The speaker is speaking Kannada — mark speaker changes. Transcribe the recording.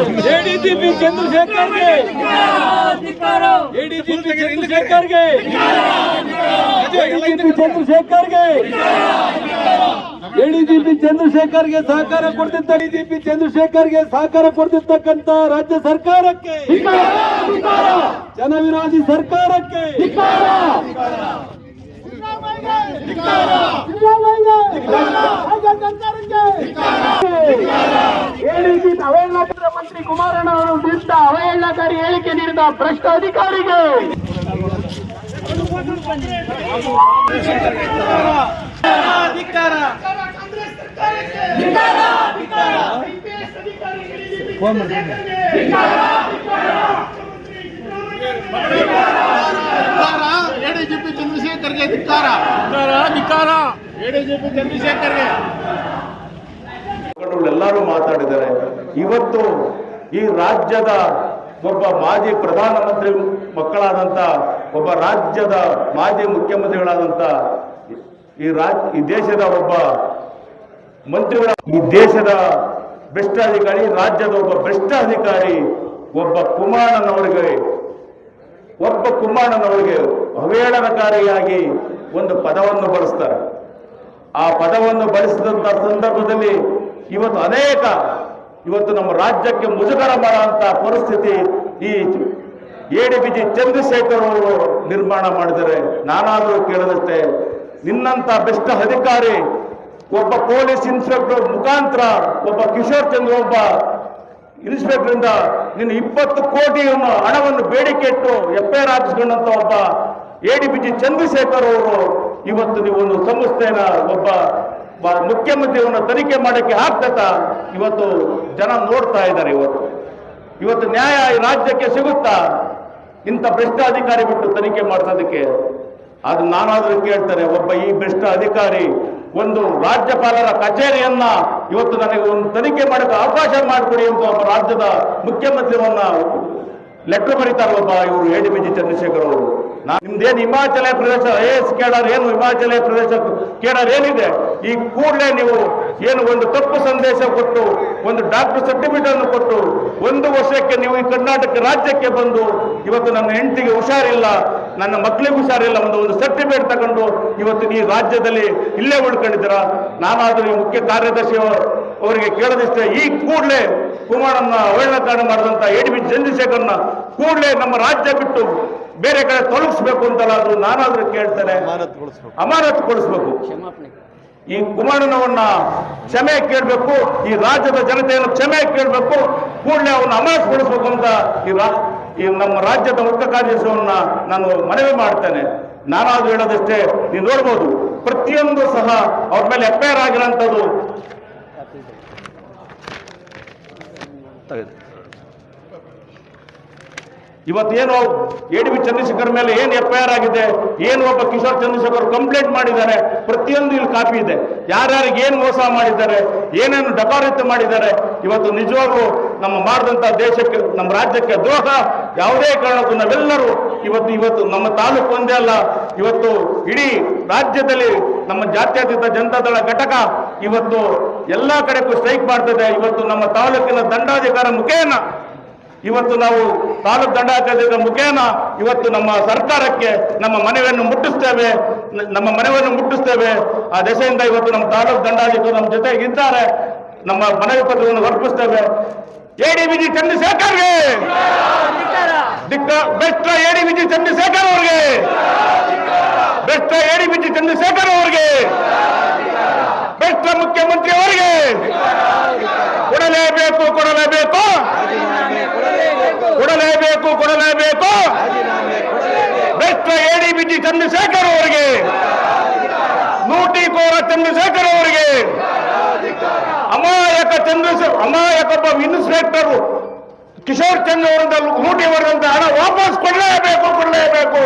Speaker 1: ಎಡಿಜಿಪಿ ಚಂದ್ರಶೇಖರ್ಗೆ. ಎಡಿಜಿಪಿ ಚಂದ್ರಶೇಖರ್ಗೆ. ಎಡಿಜಿಪಿ ಚಂದ್ರಶೇಖರ್ಗೆ. ಎಡಿಜಿಪಿ ಚಂದ್ರಶೇಖರ್ಗೆ ಸಹಕಾರ ಕೊಡ್ತಿದ್ದ ಎಡಿಜಿಪಿ ಚಂದ್ರಶೇಖರ್ಗೆ ಸಹಕಾರ ಕೊಡ್ತಿರ್ತಕ್ಕಂತ ರಾಜ್ಯ ಸರ್ಕಾರಕ್ಕೆ. ಜನವಿರೋಧಿ ಸರ್ಕಾರಕ್ಕೆ.
Speaker 2: ಹೇಳಿಕೆ ಮಂತ್ರಿ ಕುಮಾರಣ್ಣ ಅವರು ವಿರುದ್ಧ ಅವಹೇಳನಕಾರಿ ಹೇಳಿಕೆ ನೀಡಿದ ಭ್ರಷ್ಟ ಅಧಿಕಾರಿಗೆ
Speaker 3: ಎಡಿಜಿಪಿ ಚಂದ್ರಶೇಖರ್ಗೆ ಧಿಕ್ಕಾರ ಧಿಕ್ಕಾರ ಎಡಿಜಿಪಿ ಚಂದ್ರಶೇಖರ್ಗೆ
Speaker 4: ಎಲ್ಲರೂ ಮಾತಾಡಿದ್ದಾರೆ. ಇವತ್ತು ಈ ರಾಜ್ಯದ ಒಬ್ಬ ಮಾಜಿ ಪ್ರಧಾನಮಂತ್ರಿ ಮಕ್ಕಳಾದಂಥ ಒಬ್ಬ ರಾಜ್ಯದ ಮಾಜಿ ಮುಖ್ಯಮಂತ್ರಿಗಳಾದಂಥ ಈ ರಾಜ್, ಈ ದೇಶದ ಒಬ್ಬ ಮಂತ್ರಿಗಳ, ಈ ದೇಶದ ಭ್ರಷ್ಟಾಧಿಕಾರಿ ರಾಜ್ಯದ ಒಬ್ಬ ಭ್ರಷ್ಟಾಧಿಕಾರಿ ಒಬ್ಬ ಕುಮಾರನವರಿಗೆ ಒಬ್ಬ ಕುಮಾರನವರಿಗೆ ಅವೇಳನಕಾರಿಯಾಗಿ ಒಂದು ಪದವನ್ನು ಬಳಸ್ತಾರೆ. ಆ ಪದವನ್ನು ಬಳಸಿದಂಥ ಸಂದರ್ಭದಲ್ಲಿ ಇವತ್ತು ಅನೇಕ ಇವತ್ತು ನಮ್ಮ ರಾಜ್ಯಕ್ಕೆ ಮುಜುಗರ ಮಾಡುವಂತ ಪರಿಸ್ಥಿತಿ ಈ ಎಡಿ ಬಿ ಜಿ ಚಂದ್ರಶೇಖರ್ ಅವರು ನಿರ್ಮಾಣ ಮಾಡಿದರೆ ನಾನಾದರೂ ಕೇಳದಷ್ಟೇ ನಿನ್ನಂತ ಬೆಸ್ಟ್ ಅಧಿಕಾರಿ ಒಬ್ಬ ಪೊಲೀಸ್ ಇನ್ಸ್ಪೆಕ್ಟರ್ ಮುಖಾಂತರ ಒಬ್ಬ ಕಿಶೋರ್ ಚಂದ್ರ ಒಬ್ಬ ಇನ್ಸ್ಪೆಕ್ಟರ್ ಇಂದ ನಿನ್ನ ಇಪ್ಪತ್ತು ಕೋಟಿ ಹಣವನ್ನು ಬೇಡಿಕೆ ಇಟ್ಟು ಎಫ್ ಐ ಒಬ್ಬ ಎಡಿ ಬಿ ಜಿ ಚಂದ್ರಶೇಖರ್ ಅವರು ಇವತ್ತು ನೀವು ಒಂದು ಸಂಸ್ಥೆಯ ಒಬ್ಬ ಮುಖ್ಯಮಂತ್ರಿಯವನ್ನ ತನಿಖೆ ಮಾಡಕ್ಕೆ ಆಗ್ತದ? ಇವತ್ತು ಜನ ನೋಡ್ತಾ ಇದ್ದಾರೆ ಇವತ್ತು. ಇವತ್ತು ನ್ಯಾಯ ರಾಜ್ಯಕ್ಕೆ ಸಿಗುತ್ತಾ? ಇಂಥ ಭ್ರಷ್ಟ ಅಧಿಕಾರಿ ಬಿಟ್ಟು ತನಿಖೆ ಮಾಡ್ಸೋದಕ್ಕೆ? ಅದು ನಾನಾದರೂ ಕೇಳ್ತಾರೆ, ಒಬ್ಬ ಈ ಭ್ರಷ್ಟ ಅಧಿಕಾರಿ ಒಂದು ರಾಜ್ಯಪಾಲರ ಕಚೇರಿಯನ್ನ ಇವತ್ತು ನನಗೆ ಒಂದು ತನಿಖೆ ಮಾಡಕ್ಕೆ ಅವಕಾಶ ಮಾಡಿಕೊಡಿ ಅಂತ ಒಬ್ಬ ರಾಜ್ಯದ ಮುಖ್ಯಮಂತ್ರಿಯವನ್ನ ಲೆಟರ್ ಬರೀತಾರೆ ಒಬ್ಬ ಇವರು A D B G Chandrashekhar ಅವರು. ನಿಮ್ದೇನು ಹಿಮಾಚಲ ಪ್ರದೇಶ ಐ ಎಸ್ ಕೇಳೋರು ಏನು ಹಿಮಾಚಲ ಪ್ರದೇಶ ಕೇಳೋರು ಏನಿದೆ? ಈ ಕೂಡಲೇ ನೀವು ಏನು ಒಂದು ತಪ್ಪು ಸಂದೇಶ ಕೊಟ್ಟು, ಒಂದು ಡಾಕ್ಟರ್ ಸರ್ಟಿಫಿಕೇಟ್ ಅನ್ನು ಕೊಟ್ಟು, ಒಂದು ವರ್ಷಕ್ಕೆ ನೀವು ಈ ಕರ್ನಾಟಕ ರಾಜ್ಯಕ್ಕೆ ಬಂದು ಇವತ್ತು ನನ್ನ ಹೆಂಡತಿಗೆ ಹುಷಾರಿಲ್ಲ, ನನ್ನ ಮಕ್ಕಳಿಗೆ ಹುಷಾರಿಲ್ಲ, ಒಂದು ಒಂದು ಸರ್ಟಿಫಿಕೇಟ್ ತಗೊಂಡು ಇವತ್ತು ಈ ರಾಜ್ಯದಲ್ಲಿ ಇಲ್ಲೇ ಉಳ್ಕೊಂಡಿದ್ದೀರಾ. ನಾನಾದ್ರೂ ಈ ಮುಖ್ಯ ಕಾರ್ಯದರ್ಶಿ ಅವರಿಗೆ ಕೇಳದಿಷ್ಟೇ, ಈ ಕೂಡಲೇ ಕುಮಾರನ್ನ ಅವಹೇಳನಕಾರಣ ಮಾಡಿದಂತ ಎಡಿ ಬಿ ಚಂದ್ರಶೇಖರ್ನ ಕೂಡಲೇ ನಮ್ಮ ರಾಜ್ಯ ಬಿಟ್ಟು ಬೇರೆ ಕಡೆ ತೊಲಗಿಸ್ಬೇಕು ಅಂತಲಾದ್ರೂ ನಾನಾದ್ರೂ ಕೇಳ್ತೇನೆ. ಅಮಾನತುಗೊಳಿಸ್ಬೇಕು. ಈ ಕುಮಾರನವನ್ನ ಕ್ಷಮೆ ಕೇಳಬೇಕು ಈ ರಾಜ್ಯದ ಜನತೆಯನ್ನು ಕ್ಷಮೆ ಕೇಳಬೇಕು ಕೂಡಲೇ ಅವನ್ನ ಅಮಾನತುಗೊಳಿಸ್ಬೇಕು ಅಂತ ಈ ಈ ನಮ್ಮ ರಾಜ್ಯದ ಮುಖ್ಯ ಕಾರ್ಯದರ್ಶಿಯವನ್ನ ನಾನು ಮನವಿ ಮಾಡ್ತೇನೆ. ನಾನಾದ್ರೂ ಹೇಳೋದಷ್ಟೇ ನೀವು ನೋಡ್ಬೋದು ಪ್ರತಿಯೊಂದು ಸಹ ಅವ್ರ ಮೇಲೆ ಎಫ್ ಐ ಆರ್ ಆಗಿರೋಂಥದ್ದು ಇವತ್ತೇನು ಎಡಿ ಬಿ ಚಂದ್ರಶೇಖರ್ ಮೇಲೆ ಏನು ಎಫ್ ಐ ಆರ್ ಆಗಿದೆ, ಏನು ಒಬ್ಬ ಕಿಶೋರ್ ಚಂದ್ರಶೇಖರ್ ಕಂಪ್ಲೇಂಟ್ ಮಾಡಿದ್ದಾರೆ, ಪ್ರತಿಯೊಂದು ಇಲ್ಲಿ ಕಾಪಿ ಇದೆ. ಯಾರ್ಯಾರಿಗೆ ಏನು ಮೋಸ ಮಾಡಿದ್ದಾರೆ, ಏನೇನು ಡಕಾರಿತ ಮಾಡಿದ್ದಾರೆ, ಇವತ್ತು ನಿಜವಾಗ್ಲೂ ನಮ್ಮ ಮಾಡಿದಂಥ ದೇಶಕ್ಕೆ, ನಮ್ಮ ರಾಜ್ಯಕ್ಕೆ ದ್ರೋಹ, ಯಾವುದೇ ಕಾರಣಕ್ಕೂ ನಾವೆಲ್ಲರೂ ಇವತ್ತು ಇವತ್ತು ನಮ್ಮ ತಾಲೂಕು ಒಂದೇ ಅಲ್ಲ, ಇವತ್ತು ಇಡೀ ರಾಜ್ಯದಲ್ಲಿ ನಮ್ಮ ಜಾತ್ಯತೀತ ಜನತಾದಳ ಘಟಕ ಇವತ್ತು ಎಲ್ಲ ಕಡೆಗೂ ಸ್ಟ್ರೈಕ್ ಮಾಡ್ತದೆ. ಇವತ್ತು ನಮ್ಮ ತಾಲೂಕಿನ ದಂಡಾಧಿಕಾರ ಮುಖೇನ ಇವತ್ತು ನಾವು ತಾಲೂಕು ದಂಡಾಚಾರ್ಯದ ಮುಖೇನ ಇವತ್ತು ನಮ್ಮ ಸರ್ಕಾರಕ್ಕೆ ನಮ್ಮ ಮನವಿಯನ್ನು ಮುಟ್ಟಿಸ್ತೇವೆ ನಮ್ಮ ಮನವಿಯನ್ನು ಮುಟ್ಟಿಸ್ತೇವೆ. ಆ ದೆಸೆಯಿಂದ ಇವತ್ತು ನಮ್ಮ ತಾಲೂಕು ದಂಡಾಧಿಕಾರಿ ನಮ್ಮ ಜೊತೆಗಿದ್ದಾರೆ ನಮ್ಮ ಮನವಿ ಪತ್ರವನ್ನು ಹೊರಪಿಸ್ತೇವೆ ಎಡಿ ವಿಜಿ ಚಂದ್ರಶೇಖರ್ಗೆ ಬೆಸ್ಟ್ ಬೆಸ್ಟ್ ಎಡಿ ವಿಜಿ ಚಂದ್ರಶೇಖರ್ ಅವರಿಗೆ ಬೆಸ್ಟ್ ಎಡಿ ವಿಜಿ ಚಂದ್ರಶೇಖರ್ ಅವರಿಗೆ ಬೆಸ್ಟ್ ಮುಖ್ಯಮಂತ್ರಿ ಅವರಿಗೆ ಕೊಡಲೇಬೇಕು ಕೊಡಲೇಬೇಕು ಕೊಡಲೇಬೇಕು ಕೊಡಲೇಬೇಕು ಬೆಸ್ಟ್ ಎಡಿ ಬಿಜಿ ಚಂದ್ರಶೇಖರ್ ಅವರಿಗೆ. ನೂಟಿಕೋರ ಚಂದ್ರಶೇಖರ್ ಅವರಿಗೆ. ಅಮಾಯಕ ಚಂದ್ರಶೇಖರ್ ಅಮಾಯಕ ಇನ್ಸ್ಪೆಕ್ಟರ್ ಕಿಶೋರ್ ಚಂದ್ರ ಅವರಿಂದ ಲೂಟಿ ಅವರಿಂದ ಹಣ ವಾಪಸ್ ಕೊಡಲೇಬೇಕು ಕೊಡಲೇಬೇಕು.